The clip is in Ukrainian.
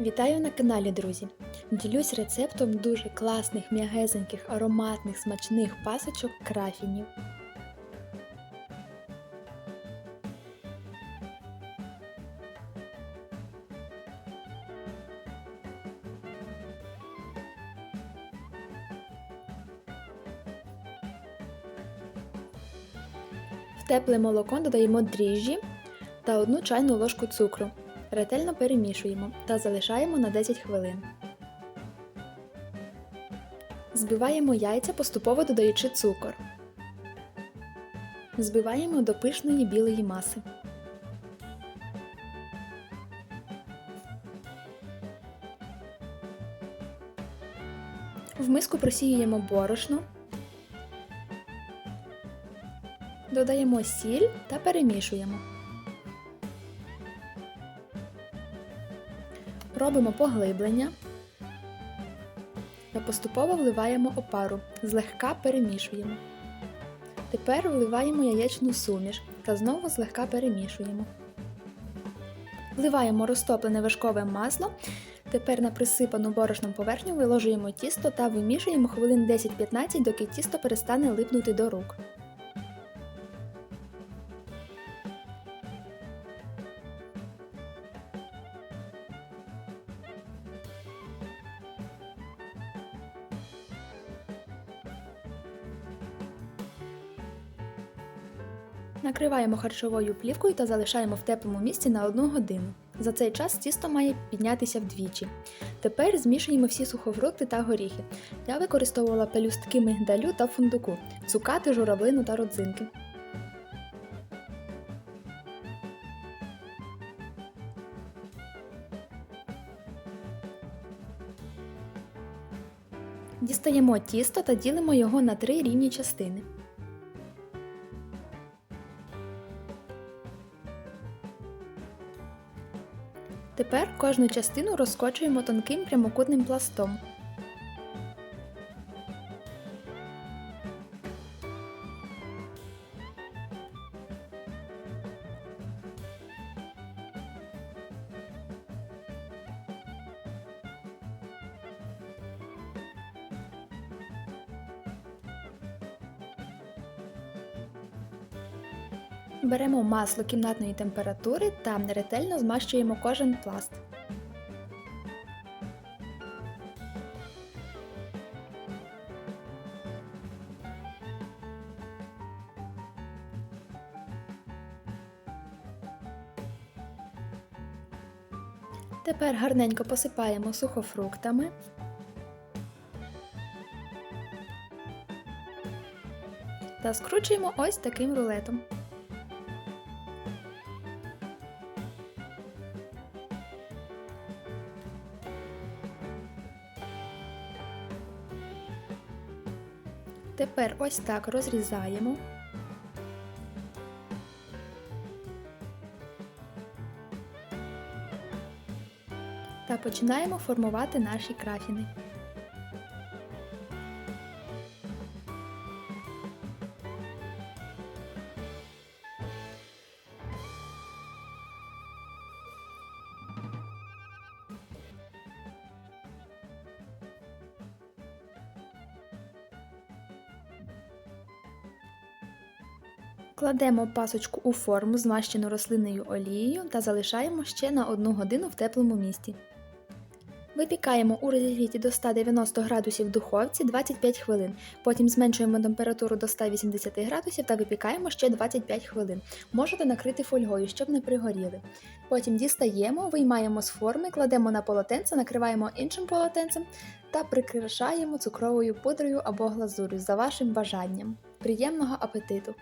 Вітаю на каналі, друзі! Ділюсь рецептом дуже класних, м'ягезеньких, ароматних, смачних пасочок крафінів. В тепле молоко додаємо дріжджі та одну чайну ложку цукру. Ретельно перемішуємо та залишаємо на 10 хвилин. Збиваємо яйця, поступово додаючи цукор. Збиваємо до пишної білої маси. В миску просіюємо борошно, додаємо сіль та перемішуємо. Робимо поглиблення та поступово вливаємо опару, злегка перемішуємо. Тепер вливаємо яєчну суміш та знову злегка перемішуємо. Вливаємо розтоплене вершкове масло. Тепер на присипану борошном поверхню виложуємо тісто та вимішуємо хвилин 10-15, доки тісто перестане липнути до рук. Накриваємо харчовою плівкою та залишаємо в теплому місці на 1 годину. За цей час тісто має піднятися вдвічі. Тепер змішуємо всі сухофрукти та горіхи. Я використовувала пелюстки мигдалю та фундуку, цукати, журавлину та родзинки. Дістаємо тісто та ділимо його на три рівні частини. Тепер кожну частину розкочуємо тонким прямокутним пластом. Беремо масло кімнатної температури та ретельно змащуємо кожен пласт. Тепер гарненько посипаємо сухофруктами. Та скручуємо ось таким рулетом. Тепер ось так розрізаємо. Та починаємо формувати наші крафіни. Кладемо пасочку у форму, змащену рослинною олією та залишаємо ще на 1 годину в теплому місці. Випікаємо у розігріті до 190 градусів в духовці 25 хвилин. Потім зменшуємо температуру до 180 градусів та випікаємо ще 25 хвилин. Можете накрити фольгою, щоб не пригоріли. Потім дістаємо, виймаємо з форми, кладемо на полотенце, накриваємо іншим полотенцем та прикрашаємо цукровою пудрою або глазурю за вашим бажанням. Приємного апетиту!